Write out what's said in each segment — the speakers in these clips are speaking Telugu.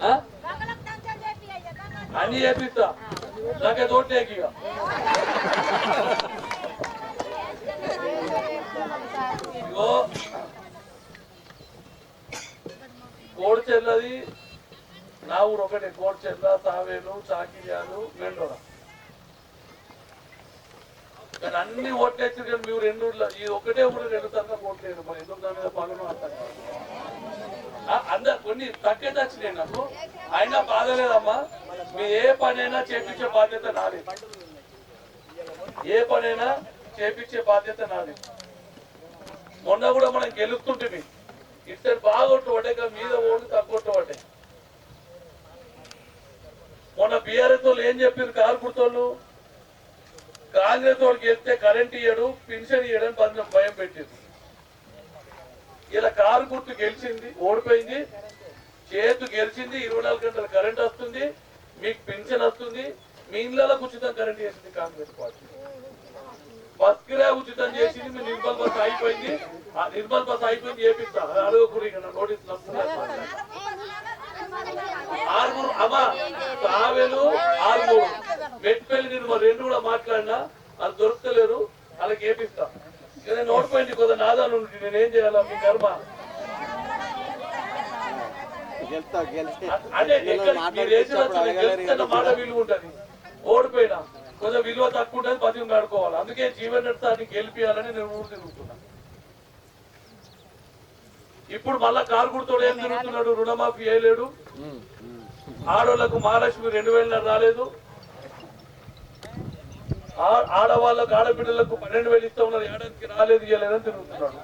ఆ? అన్ని చేపిస్తా. నాకే తోటేకి ఇక. చెల్లది నా ఊరు ఒకటే కోడిచెర్ల తావేలు చాకిర్యాలు మెండోడ. కానీ అన్ని ఓట్లేసి కానీ మీరు రెండు ఊర్ల ఈ ఒకటే ఊరు రెండు తరగతి ఓట్లేదు మరి ఎందుకు దాని మీద పాలన అంటారు అందరు కొన్ని తగ్గేది వచ్చినాయి నాకు. అయినా బాధలేదమ్మా. మీ ఏ పనైనా చేపించే బాధ్యత నాది. ఏ పనైనా చేపించే బాధ్యత నాది. మొన్న కూడా మనం గెలుస్తుంటే ఇద్దరు బాగొట్టుబడే మీద ఓడి తగ్గొట్టుబడ్డాయి. మొన్న బీఆర్ఎస్ వాళ్ళు ఏం చెప్పారు కారు కాంగ్రెస్ వాళ్ళకి వెళ్తే కరెంట్ ఇయ్యడు పెన్షన్ ఇయ్యడం కొంచెం భయం పెట్టింది ఇలా కారు గుర్తు గెలిచింది ఓడిపోయింది. చేతు గెలిచింది ఇరవై నాలుగు గంటల కరెంట్ వస్తుంది మీకు పెన్షన్ వస్తుంది మీ ఇళ్ళలో ఉచితం కరెంట్ చేసింది కాంగ్రెస్ పార్టీ. బస్ కిరా ఉచితం చేసింది మీ నిర్మల్ బస్ అయిపోయింది. ఆ నిర్మల్ బస్ అయిపోయింది చేపిస్తా అడగకూడదు ఇక నా నోటీస్ నడుస్తుంది ఆరుగురు అమ్మా తావేలు ఆరుగురు మెట్పల్లి నిర్మల్ రెండు కూడా మాట్లాడినా అది దొరకలేరు అలా చేపిస్తా నేను ఓడిపోయింది కొద్దిగా నాదాలు నేనేం చేయాలా? మీ కర్మ. అదే గెలిచిన మాట విలువ ఉంటది ఓడిపోయినా కొంచెం విలువ తక్కువ ఉంటుంది పదిని కడుకోవాలి అందుకే జీవన్ నడతాన్ని గెలిపియాలని నేను ఊరు తిరుగుతున్నా. ఇప్పుడు మళ్ళా కారు గుర్తోడు ఏం తిరుగుతున్నాడు? రుణమాఫీ వేయలేడు ఆడోళ్ళకు మహాలక్ష్మి రెండు వేల రాలేదు. ఆడవాళ్ళకు ఆడబిడ్డలకు పన్నెండు వేలు ఇస్తా ఉన్నారు. ఏడాదికి రాలేదు ఇవ్వలేదని తిరుగుతున్నాడు.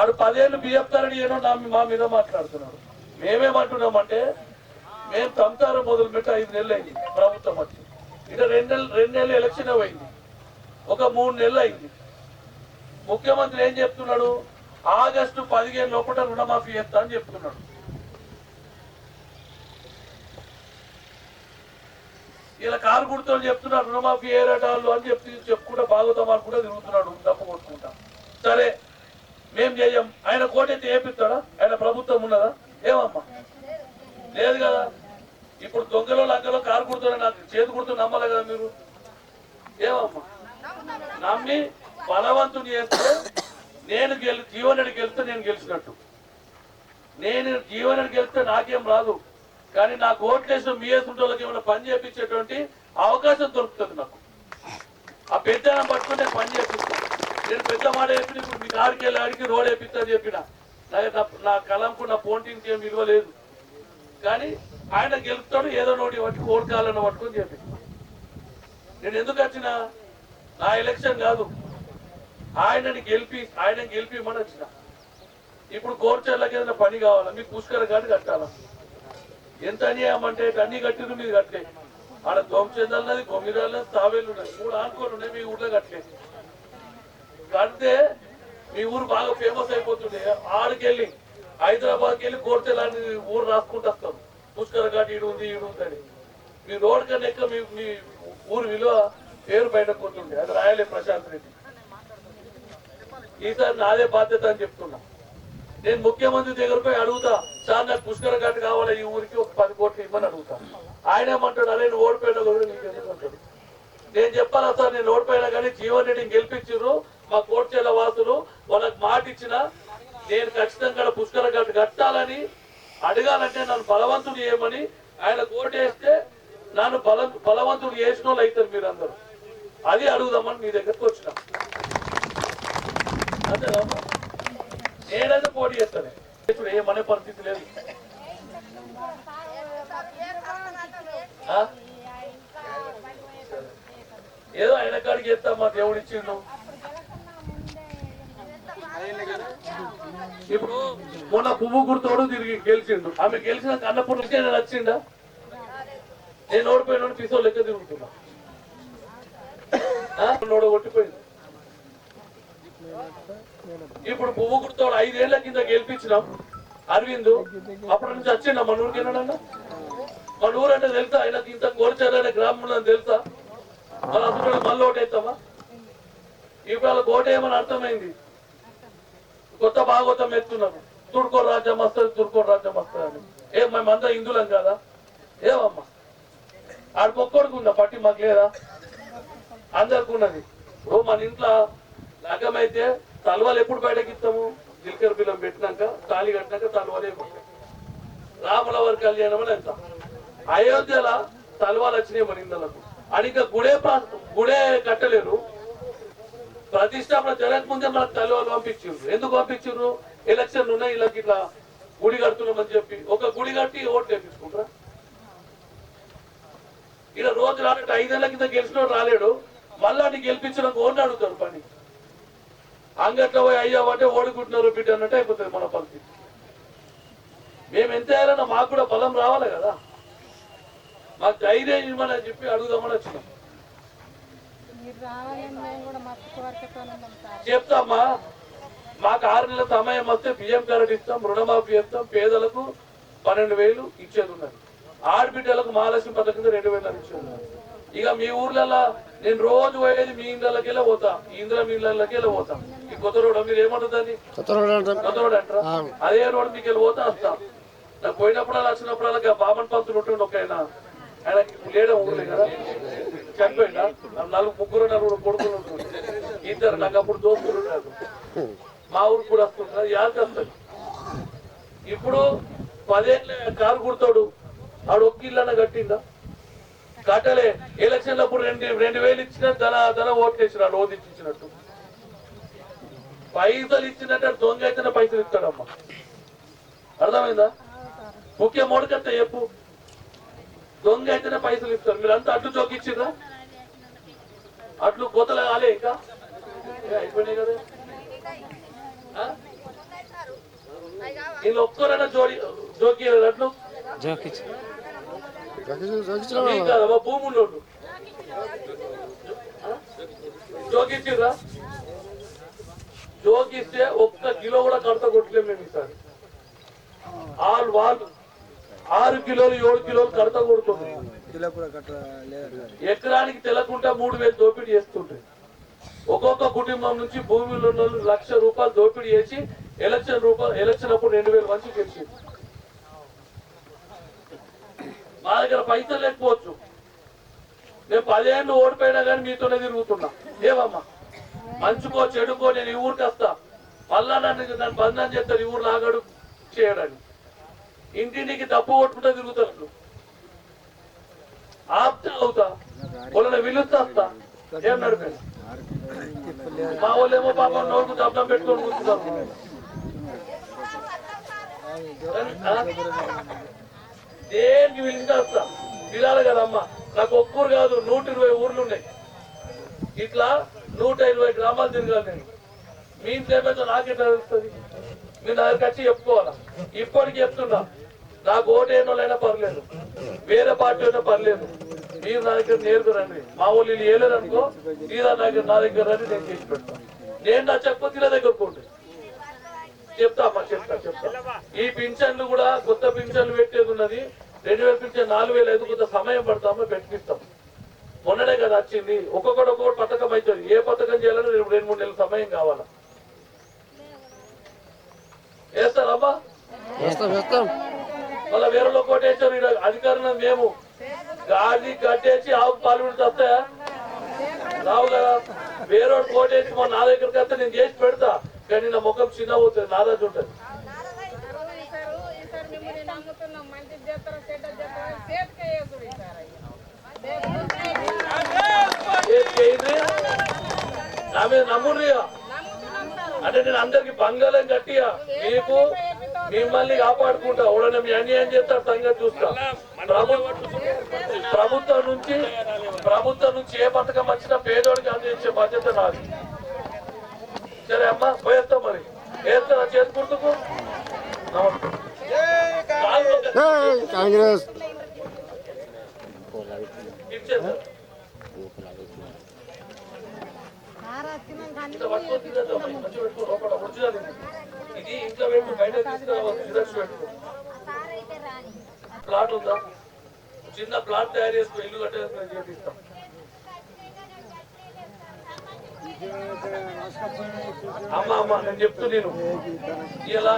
ఆడు పదేళ్ళు బియ్యప్తారని ఏమో నా మా మీద మాట్లాడుతున్నాడు. మేమేమంటున్నామంటే మేము తంతారు మొదలు పెట్టి ఐదు నెలలు అయింది ప్రభుత్వం వచ్చి. ఇక రెండు నెలలు రెండు నెలలు ఎలక్షన్ అయింది ఒక మూడు నెలలు అయింది. ముఖ్యమంత్రి ఏం చెప్తున్నాడు? ఆగస్టు పదిహేను లోపల రుణమాఫీ చేస్తా అని చెప్తున్నాడు. ఇలా కారు గుర్తులు చెప్తున్నారు రుణమాఫీ ఏ అని చెప్పి చెప్పుకుంటా బాగుతాం అనుకుంటా తిరుగుతున్నాడు డబ్బు కొట్టుకుంటా. సరే మేం చేయం. ఆయన కోటైతే ఏపిస్తాడా? ఆయన ప్రభుత్వం ఉన్నదా? ఏమమ్మా? లేదు కదా. ఇప్పుడు దొంగలో లంకలో కారు కుడుతున్నా నాకు చేతి గుర్తు నమ్మలే కదా మీరు. ఏమమ్మా? నమ్మి బలవంతుని చేస్తే నేను గెలి జీవనడికి గెలిస్తే నేను గెలిచినట్టు. నేను జీవనడికి గెలిస్తే నాకేం రాదు. కానీ నాకు ఓట్లేసిన మీ వేసుకుంటే ఏమైనా పని చేపించేటువంటి అవకాశం దొరుకుతుంది నాకు. ఆ పెద్ద పట్టుకుని నేను పని చేపిస్తాను నేను పెద్ద మాట చెప్పిన ఇప్పుడు మీ కాడికి వెళ్ళి ఆడికి రోడ్ వేపిస్తా చెప్పిన. నా- నా- కలంకు నా పోంటింగ్కి ఏం విలువ లేదు. కానీ ఆయన గెలుపుతాడు ఏదో నోటి పట్టుకు ఓడకాలను పట్టుకొని చెప్పి. నేను ఎందుకు వచ్చిన? నా ఎలక్షన్ కాదు. ఆయనని గెలిపి ఆయన గెలిపి మన వచ్చిన. ఇప్పుడు కోర్చర్లకి ఏదైనా పని కావాలా? మీకు పుష్కర గాడి కట్టాలా? ఎంత అన్యాయం అంటే అన్ని కట్టిరు మీరు కట్టలే. ఆడ దోమచెందన్నది కొమ్మిరాలన్నది తావేలు ఉన్నాయి మూడు ఆనుకోలు ఉన్నాయి మీ ఊర్లో కట్టలే. కడితే మీ ఊరు బాగా ఫేమస్ అయిపోతుండే. ఆడికెళ్ళి హైదరాబాద్కి వెళ్ళి కోర్చెలని ఊరు రాసుకుంటూ వస్తాం. పుష్కర ఘాట్ ఈడు ఉంది ఈడు ఉందని మీ రోడ్ కన్నా ఎక్కువ మీ మీ ఊరు విలువ పేరు బయటకు పోతుండే. అది రాయలే ప్రశాంత్ రెడ్డి. ఈసారి నాదే బాధ్యత అని చెప్తున్నా. నేను ముఖ్యమంత్రి దగ్గర పోయి అడుగుతా సార్ నాకు పుష్కర ఘాట్ కావాలి? ఈ ఊరికి ఒక పది కోట్లు ఇవ్వని అడుగుతా. ఆయన ఏమంటాడు అదే నువ్వు ఓడిపోయినా కూడా నీకు నేను చెప్పాలా సార్ నేను ఓడిపోయినా కానీ జీవన్ రెడ్డిని గెలిపించారు మా కోర్చేల వాసులు వాళ్ళకి మాట ఇచ్చిన నేను ఖచ్చితంగా పుష్కర ఘాట్ కట్టాలని అడగాలంటే నన్ను బలవంతుడు చేయమని ఆయన ఓటేస్తే నన్ను బల బలవంతుడు చేసిన వాళ్ళు అవుతారు మీరందరూ. అది అడుగుదామని మీ దగ్గరకు వచ్చిన. అంతేనమ్మా నేనైతే పోటీ చేస్తాను? ఇప్పుడు ఏమనే పరిస్థితి లేదు. ఆ? ఏదో ఆయన కాడికి చేస్తా మా దేవుడు ఇచ్చిండు. ఇప్పుడు మొన్న పువ్వు గుర్తోడు తిరిగి గెలిచిండు. ఆమె గెలిచిన కన్నప్పుడు నచ్చిండా నేను ఓడిపోయిన పిసో లెక్క తిరుగుతున్నా. ఆ? కొట్టిపోయింది. ఇప్పుడు పువ్వు గుర్తోడు ఐదేళ్ళ కింద గెలిపించినాం. అరవింద్ అప్పటి నుంచి వచ్చిండ మన ఊరికి మన ఊరు అంటే తెలుసా? ఆయనకి ఇంత కోరిచారనే గ్రామంలో తెలుసా? మన అందుకని మళ్ళీ ఓటు వేస్తామా ఇప్పుడు అర్థమైంది. కొత్త భాగవతం ఎత్తున్నారు. తుర్కో రాజ్యం వస్తుంది తుర్కో రాజ్యం వస్తుంది అని. ఏం మేమంతా హిందువులం కదా? ఏమమ్మా ఆడు మొక్కోడికి ఉందా? పట్టి మాకు లేదా? అందరికి ఉన్నది. ఓ మన ఇంట్లో లగ్గమైతే తలవాలు ఎప్పుడు బయటకి ఇస్తాము? జిల్కర్ బిల్లం పెట్టినాక తాళి కట్టినాక తలవాలే పోతాయి రాముల వారి కళ్యాణం అని ఎంత అయోధ్యల తలవాలు వచ్చినాయి మన ఇందులకు అని ఇంకా గుడే గుడే కట్టలేరు. ప్రతిష్టాపన జరగక ముందే మనకు తలవాలు పంపించారు ఎందుకు పంపించారు ఎలక్షన్ ఉన్నాయి వీళ్ళకి ఇట్లా గుడి కడుతున్నామని చెప్పి. ఒక గుడి కట్టి ఓట్లు వేపించుకుంటారా? ఇలా రోజు రానట్టు ఐదేళ్ళ కింద గెలిచినోడు రాలేడు. మళ్ళా నీ గెలిపించడం ఓడిని అడుగుతాడు పని. అంగట్లో పోయి అయ్యా అంటే ఓడుకుంటున్నారు బిడ్డ అన్నట్టు అయిపోతుంది మన పరిస్థితి. మేము ఎంత అయ్యారన్నా మాకు కూడా బలం రావాలి కదా. మాకు ధైర్యం ఇవ్వమని చెప్పి అడుగుదామని వచ్చినాం. మీరు రావాలని మేము కూడా మస్తు కోరికతో ఉన్నాం సార్. చెప్తామా మాకు ఆరు నెలల సమయం వస్తే బియ్యం కరెంట్ ఇస్తాం రుణమాఫీ చేస్తాం పేదలకు పన్నెండు వేలు ఇచ్చేది ఉన్నది. ఆడబిడ్డలకు మహాలక్ష్మి పథకం కింద రెండు వేలు ఇచ్చేది ఇక మీ ఊర్లలో నేను రోజు పోయేది మీ ఇండ్లకి వెళ్ళి పోతా ఇంద్ర మీ ఇళ్ళకి వెళ్ళి పోతా. ఈ కొత్త రోడ్ మీరు ఏమంటుందని కొత్త రోడ్ అంటారా. అదే రోడ్ మీకు వెళ్ళి పోతా వస్తా నాకు పోయినప్పుడు అలా వచ్చినప్పుడు అలా బామన్ పంతులు ఉంటుండే ఒక ఆయన. ఆయన లేడం ఊర్లే కదా. చనిపోయిందా నలుగు ముగ్గురు నలుగురు కొడుకులు ఉంటుండే. ఇద్దరు నాకు అప్పుడు దోస్తులు ఉన్నారు. మా ఊరికి కూడా వస్తుంటారు యాదకి వస్తుంది. ఇప్పుడు పదేళ్ళ కారు కుడతాడు ఆడు ఒక్క ఇల్లన్న కట్టిందా కట్టలే ఎలక్షన్ అప్పుడు రెండు రెండు వేలు ఇచ్చిన ధన ధన ఓట్లు వేసినాడు ఓది ఇచ్చినట్టు పైసలు ఇచ్చినట్టు దొంగ అయితేనే పైసలు ఇస్తాడమ్మా. అర్థమైందా? ముఖ్య మోడకంత చెప్పు. దొంగ అయితేనే పైసలు ఇస్తారు. మీరు అంతా అడ్డు చోకిచ్చిర్రా అట్లు కోతలు కాలే ఇంకా. అయిపోయినాయి కదా. ఆ? వీళ్ళు ఒక్కరైనా జోడి జోకియలేదు అట్లు మీకు కాదమ్మా భూముల్లోళ్ళు జోకిచ్చిర్రా జోకిస్తే ఒక్క కిలో కూడా కడత కొట్టలేము మేము ఈసారి ఆరు వాళ్ళు ఆరు కిలోలు ఏడు కిలోలు కడత కొడుతుంది ఎకరానికి తెలకుండా మూడు వేలు దోపిడీ చేస్తుంటాయి ఒక్కొక్క కుటుంబం నుంచి భూమిలో ఉన్న లక్ష రూపాయలు దోపిడీ చేసి ఎలక్షన్ రూపాయలు ఎలక్షన్ అప్పుడు రెండు వేలు మంచి గెలిచింది మా దగ్గర పైసలు లేకపోవచ్చు. నేను పదేళ్ళు ఓడిపోయినా కానీ మీతోనే తిరుగుతున్నా. ఏవమ్మా? మంచుకో చెడుకో నేను ఈ ఊరికి వస్తా. మళ్ళా నన్ను నన్ను బంధం చేస్తారు ఈ ఊరు లాగడు చేయడానికి ఇంటింటికి తప్పు కొట్టుకుంటా తిరుగుతారు ఆప్త అవుతా వాళ్ళని విలుస్తా ఏం నడిపాను మా వాళ్ళేమో పాపం నోరుకు దబ్బం పెట్టుకొని కూర్చున్నారు. దేనికి పిలిచినా వస్తా? పిలాలి కదమ్మా. నాకు ఒక్కరు కాదు నూట ఇరవై ఊర్లు ఉన్నాయి. ఇట్లా నూట ఇరవై గ్రామాలు తిరగాలి నేను. మీ ఇంట్లో నాకే తెలుస్తుంది? మీరు నా దగ్గరికి వచ్చి చెప్పుకోవాలా? ఇప్పటికి చెప్తున్నా. నాకు ఓటు వాళ్ళైనా పర్లేదు. వేరే పార్టీ అయినా పర్లేదు. మీరు నా దగ్గర నేరుగా రండి. మా వాళ్ళు వీళ్ళు వేయలేరు అనుకో మీరు నా దగ్గర నా దగ్గర రండి నేను చేసి పెడతాను నేను నా చెప్పకపోతే ఇలా దగ్గర పోండి. చెప్తా అమ్మా చెప్తా చెప్తా. ఈ పింఛన్లు కూడా కొత్త పింఛన్లు పెట్టేది ఉన్నది. రెండు వేల పింఛన్ నాలుగు వేలు ఐదు కొంత సమయం పడతామో పెట్టిస్తాం మొన్ననే కదా వచ్చింది. ఒక్కొక్కటి ఒక్కొక్కటి పథకం అవుతుంది. ఏ పథకం చేయాలని రెండు మూడు నెలల సమయం కావాలా? వేస్తారమ్మా వేస్తాం వేస్తాం. మళ్ళీ వేరే కొట్టేసారు ఈడ అధికారులు మేము. గాడి కట్టేసి ఆవు పాలు పెడితే రావు కదా. వేరే కోటేసి మా నా దగ్గరికి వస్తే నేను చేసి పెడతా. కానీ నా ముఖం చిన్న పోతుంది ఉంటుంది. నా మీద అంటే నేను అందరికి బంగాళం గట్టియా మీకు మిమ్మల్ని కాపాడుకుంటా. ఎవడన్నా మీ అన్యాయం చేస్తా సంగతి చూస్తా. ప్రభుత్వం నుంచి ప్రభుత్వం నుంచి ఏ పథకం వచ్చినా పేదోడికి అందించే బాధ్యత నాది. సరే అమ్మా పోయేస్తా మరి. వేస్తా చేతి గుర్తుకు కాంగ్రెస్. ఇది. ఇంట్లో బయట పెట్టు ప్లాట్ ఉందా? చిన్న ప్లాట్ తయారు చేసుకుని ఇల్లు కట్టేసుకుని చేపిస్తాం. అమ్మ అమ్మ నేను చెప్తూ నేను. ఇలా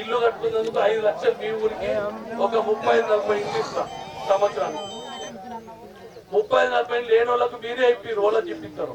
ఇల్లు కట్టుకున్నందుకు ఐదు లక్షలు మీ ఊరికి ఒక ముప్పై నలభై ఇల్లు ఇస్తా సంవత్సరానికి. ముప్పై నలభై లేని వాళ్ళకు మీరే అయిపోయి వాళ్ళకి చెప్పిస్తారు